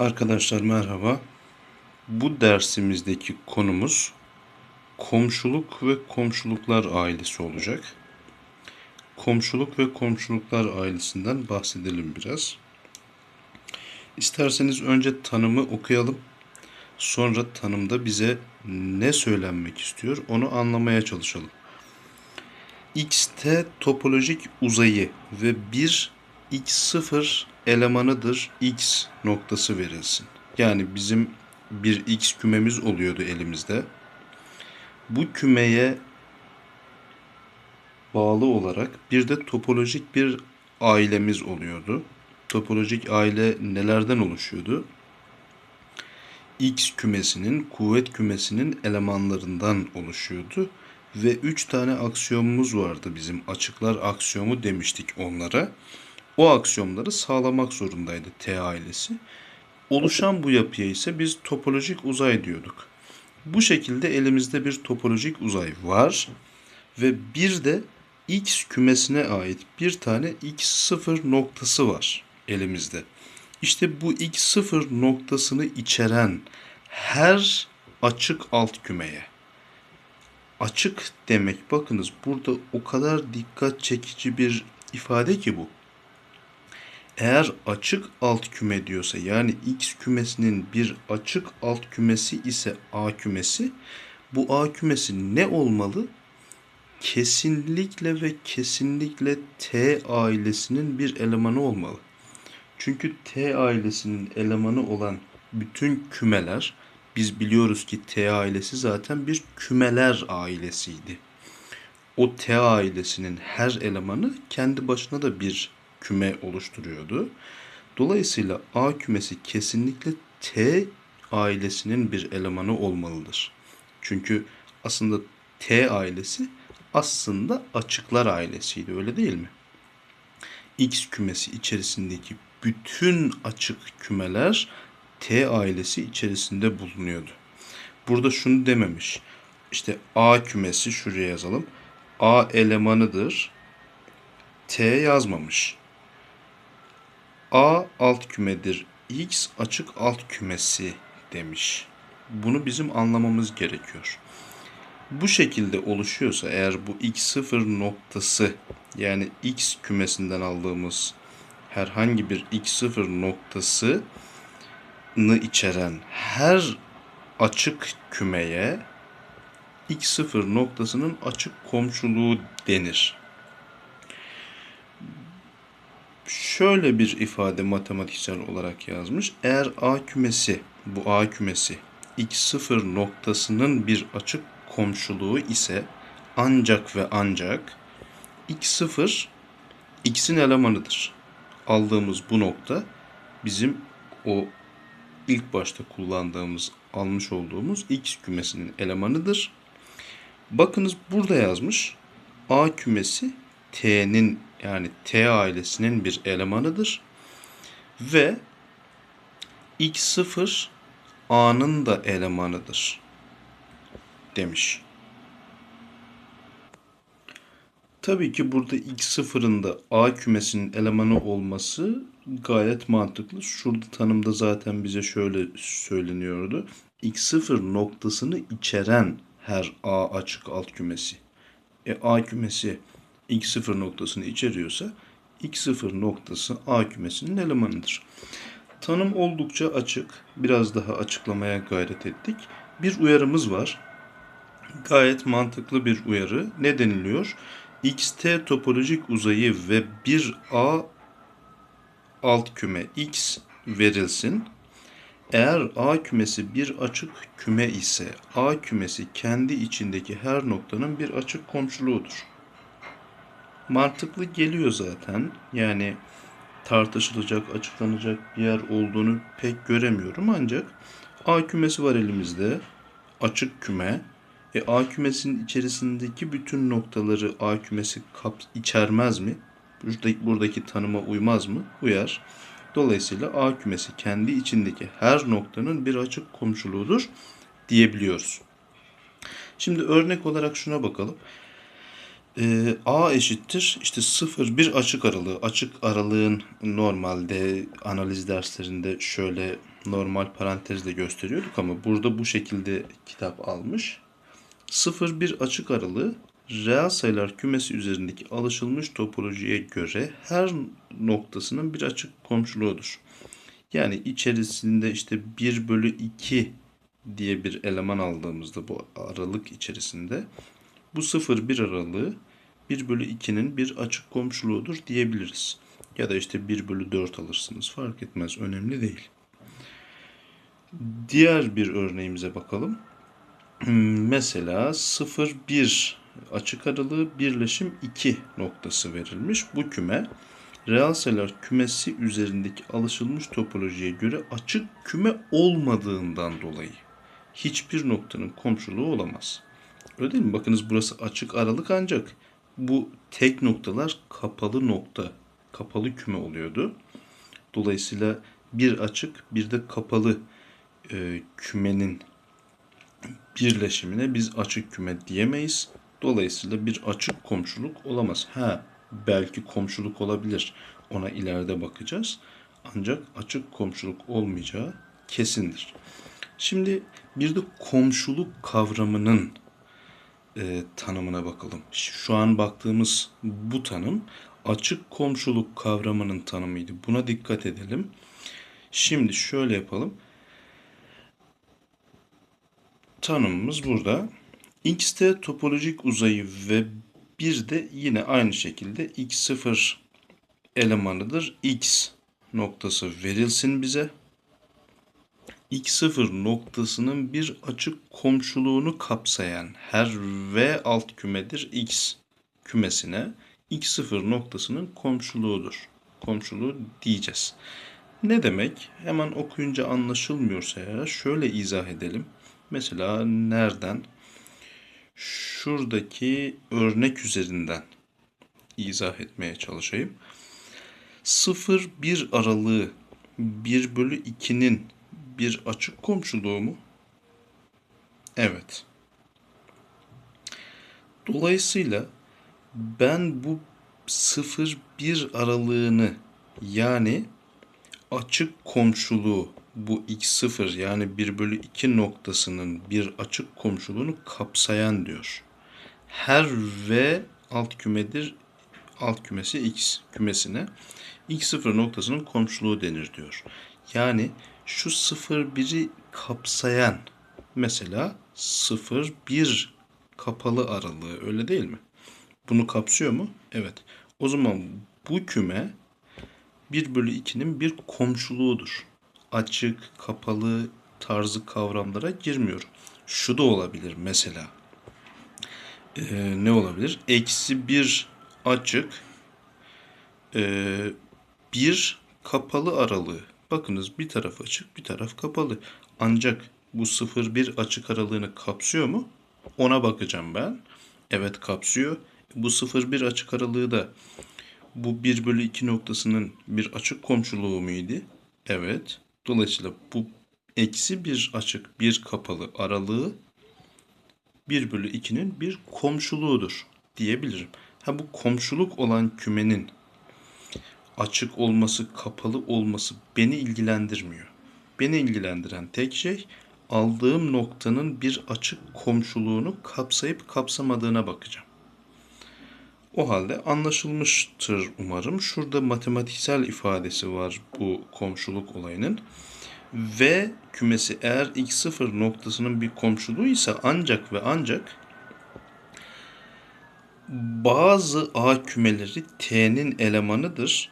Arkadaşlar merhaba. Bu dersimizdeki konumuz komşuluk ve komşuluklar ailesi olacak. Komşuluk ve komşuluklar ailesinden bahsedelim biraz. İsterseniz önce tanımı okuyalım. Sonra tanımda bize ne söylenmek istiyor onu anlamaya çalışalım. xt topolojik uzayı ve bir x0 elemanıdır x noktası verilsin. Yani bizim bir x kümemiz oluyordu elimizde. Bu kümeye bağlı olarak bir de topolojik bir ailemiz oluyordu. Topolojik aile nelerden oluşuyordu? X kümesinin, kuvvet kümesinin elemanlarından oluşuyordu. Ve 3 tane aksiyomumuz vardı bizim. Açıklar aksiyomu demiştik onlara. O aksiyomları sağlamak zorundaydı T ailesi. Oluşan bu yapıya ise biz topolojik uzay diyorduk. Bu şekilde elimizde bir topolojik uzay var ve bir de X kümesine ait bir tane X0 noktası var elimizde. İşte bu X0 noktasını içeren her açık alt kümeye açık demek bakınız burada o kadar dikkat çekici bir ifade ki bu. Eğer açık alt küme diyorsa yani X kümesinin bir açık alt kümesi ise A kümesi bu A kümesi ne olmalı? Kesinlikle ve kesinlikle T ailesinin bir elemanı olmalı. Çünkü T ailesinin elemanı olan bütün kümeler biz biliyoruz ki T ailesi zaten bir kümeler ailesiydi. O T ailesinin her elemanı kendi başına da bir küme oluşturuyordu. Dolayısıyla A kümesi kesinlikle T ailesinin bir elemanı olmalıdır. Çünkü aslında T ailesi aslında açıklar ailesiydi öyle değil mi? X kümesi içerisindeki bütün açık kümeler T ailesi içerisinde bulunuyordu. Burada şunu dememiş. İşte A kümesi şuraya yazalım. A elemanıdır. T yazmamış. A alt kümedir. X açık alt kümesi demiş. Bunu bizim anlamamız gerekiyor. Bu şekilde oluşuyorsa eğer bu x0 noktası yani x kümesinden aldığımız herhangi bir x0 noktası içeren her açık kümeye x0 noktasının açık komşuluğu denir. Şöyle bir ifade matematiksel olarak yazmış. Eğer A kümesi, bu A kümesi x0 noktasının bir açık komşuluğu ise ancak ve ancak x0 x'in elemanıdır. Aldığımız bu nokta bizim o ilk başta kullandığımız, almış olduğumuz x kümesinin elemanıdır. Bakınız burada yazmış. A kümesi T'nin yani T ailesinin bir elemanıdır. Ve x0 A'nın da elemanıdır demiş. Tabii ki burada x0'ın da A kümesinin elemanı olması gayet mantıklı. Şurada tanımda zaten bize şöyle söyleniyordu. x0 noktasını içeren her A açık alt kümesi. E A kümesi x0 noktasını içeriyorsa x0 noktası A kümesinin elemanıdır. Tanım oldukça açık. Biraz daha açıklamaya gayret ettik. Bir uyarımız var. Gayet mantıklı bir uyarı. Ne deniliyor? xt topolojik uzayı ve bir A alt küme x verilsin. Eğer A kümesi bir açık küme ise A kümesi kendi içindeki her noktanın bir açık komşuluğudur. Mantıklı geliyor zaten. Yani tartışılacak, açıklanacak bir yer olduğunu pek göremiyorum ancak A kümesi var elimizde. Açık küme. E, A kümesinin içerisindeki bütün noktaları A kümesi kap içermez mi? Buradaki, buradaki tanıma uymaz mı? Uyar. Dolayısıyla A kümesi kendi içindeki her noktanın bir açık komşuluğudur diyebiliyoruz. Şimdi örnek olarak şuna bakalım. Ee, A eşittir işte 0 bir açık aralığı. Açık aralığın normalde analiz derslerinde şöyle normal parantezle gösteriyorduk ama burada bu şekilde kitap almış. 0 bir açık aralığı reel sayılar kümesi üzerindeki alışılmış topolojiye göre her noktasının bir açık komşuluğudur. Yani içerisinde işte 1 bölü 2 diye bir eleman aldığımızda bu aralık içerisinde bu 0-1 aralığı 1 bölü 2'nin bir açık komşuluğudur diyebiliriz. Ya da işte 1 bölü 4 alırsınız fark etmez önemli değil. Diğer bir örneğimize bakalım. Mesela 0-1 açık aralığı birleşim 2 noktası verilmiş. Bu küme reel sayılar kümesi üzerindeki alışılmış topolojiye göre açık küme olmadığından dolayı hiçbir noktanın komşuluğu olamaz. Öyle değil mi? Bakınız burası açık aralık ancak bu tek noktalar kapalı nokta, kapalı küme oluyordu. Dolayısıyla bir açık bir de kapalı e, kümenin birleşimine biz açık küme diyemeyiz. Dolayısıyla bir açık komşuluk olamaz. Ha belki komşuluk olabilir. Ona ileride bakacağız. Ancak açık komşuluk olmayacağı kesindir. Şimdi bir de komşuluk kavramının e, tanımına bakalım. Şu an baktığımız bu tanım açık komşuluk kavramının tanımıydı. Buna dikkat edelim. Şimdi şöyle yapalım. Tanımımız burada. X'te topolojik uzayı ve bir de yine aynı şekilde x0 elemanıdır. X noktası verilsin bize x0 noktasının bir açık komşuluğunu kapsayan her v alt kümedir x kümesine x0 noktasının komşuluğudur. Komşuluğu diyeceğiz. Ne demek? Hemen okuyunca anlaşılmıyorsa ya şöyle izah edelim. Mesela nereden? Şuradaki örnek üzerinden izah etmeye çalışayım. 0-1 aralığı 1 bölü 2'nin bir açık komşuluğu mu? Evet. Dolayısıyla ben bu 0-1 aralığını yani açık komşuluğu bu x0 yani 1 bölü 2 noktasının bir açık komşuluğunu kapsayan diyor. Her v alt kümedir alt kümesi x kümesine x0 noktasının komşuluğu denir diyor. Yani şu 0-1'i kapsayan mesela 0-1 kapalı aralığı öyle değil mi? Bunu kapsıyor mu? Evet. O zaman bu küme 1 bölü 2'nin bir komşuluğudur. Açık, kapalı tarzı kavramlara girmiyorum. Şu da olabilir mesela. Ee, ne olabilir? Eksi 1 açık, ee, 1 kapalı aralığı Bakınız bir taraf açık bir taraf kapalı. Ancak bu 0-1 açık aralığını kapsıyor mu? Ona bakacağım ben. Evet kapsıyor. Bu 0-1 açık aralığı da bu 1 bölü 2 noktasının bir açık komşuluğu muydu? Evet. Dolayısıyla bu eksi bir açık bir kapalı aralığı 1 bölü 2'nin bir komşuluğudur diyebilirim. Ha bu komşuluk olan kümenin açık olması, kapalı olması beni ilgilendirmiyor. Beni ilgilendiren tek şey aldığım noktanın bir açık komşuluğunu kapsayıp kapsamadığına bakacağım. O halde anlaşılmıştır umarım. Şurada matematiksel ifadesi var bu komşuluk olayının. V kümesi eğer x0 noktasının bir komşuluğu ise ancak ve ancak bazı A kümeleri T'nin elemanıdır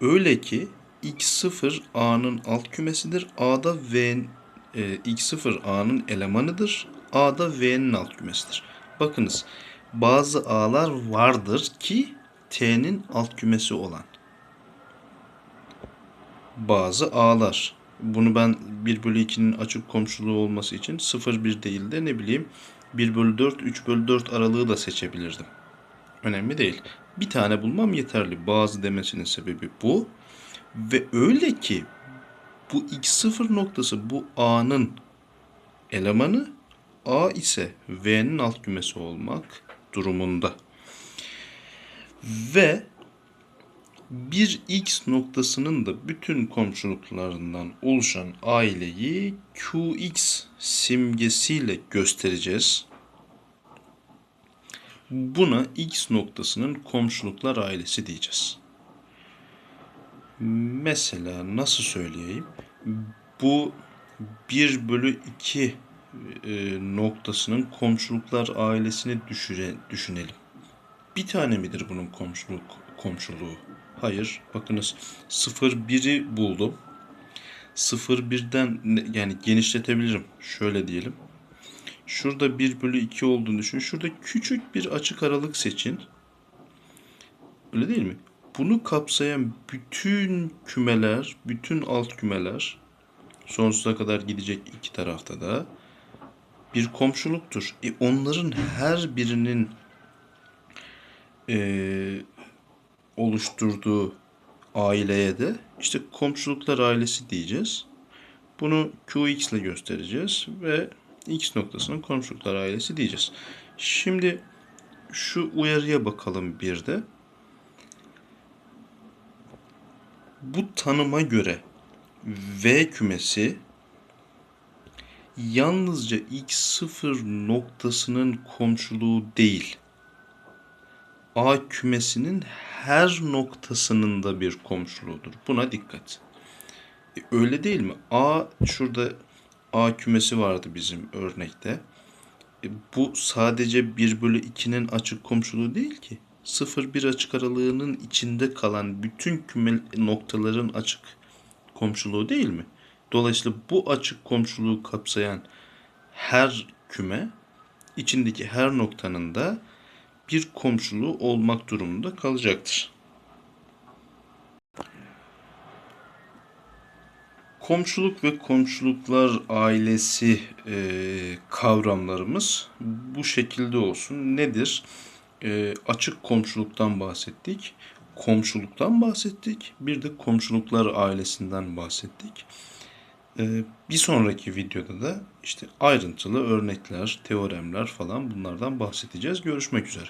Öyle ki x0 a'nın alt kümesidir. A'da v e, x0 a'nın elemanıdır. A'da v'nin alt kümesidir. Bakınız bazı a'lar vardır ki t'nin alt kümesi olan. Bazı a'lar. Bunu ben 1 bölü 2'nin açık komşuluğu olması için 0-1 değil de ne bileyim 1 bölü 4, 3 bölü 4 aralığı da seçebilirdim. Önemli değil. Bir tane bulmam yeterli. Bazı demesinin sebebi bu. Ve öyle ki bu x0 noktası bu a'nın elemanı A ise V'nin alt kümesi olmak durumunda. Ve bir X noktasının da bütün komşuluklarından oluşan aileyi QX simgesiyle göstereceğiz. Buna X noktasının komşuluklar ailesi diyeceğiz. Mesela nasıl söyleyeyim? Bu 1 bölü 2 e, noktasının komşuluklar ailesini düşüre, düşünelim. Bir tane midir bunun komşuluk komşuluğu? Hayır. Bakınız 0,1'i buldum. 0,1'den ne- yani genişletebilirim. Şöyle diyelim. Şurada 1 bölü 2 olduğunu düşün. Şurada küçük bir açık aralık seçin. Öyle değil mi? Bunu kapsayan bütün kümeler, bütün alt kümeler sonsuza kadar gidecek iki tarafta da bir komşuluktur. E onların her birinin e, oluşturduğu aileye de işte komşuluklar ailesi diyeceğiz. Bunu QX ile göstereceğiz ve X noktasının komşuluklar ailesi diyeceğiz. Şimdi şu uyarıya bakalım bir de. Bu tanıma göre V kümesi yalnızca x0 noktasının komşuluğu değil. A kümesinin her noktasının da bir komşuluğudur. Buna dikkat. E, öyle değil mi? A şurada A kümesi vardı bizim örnekte. E, bu sadece 1 bölü 2'nin açık komşuluğu değil ki. 0-1 açık aralığının içinde kalan bütün küme noktaların açık komşuluğu değil mi? Dolayısıyla bu açık komşuluğu kapsayan her küme içindeki her noktanın da bir komşuluğu olmak durumunda kalacaktır. Komşuluk ve komşuluklar ailesi e, kavramlarımız bu şekilde olsun. Nedir? E, açık komşuluktan bahsettik, komşuluktan bahsettik, bir de komşuluklar ailesinden bahsettik. E, bir sonraki videoda da işte ayrıntılı örnekler, teoremler falan bunlardan bahsedeceğiz. Görüşmek üzere.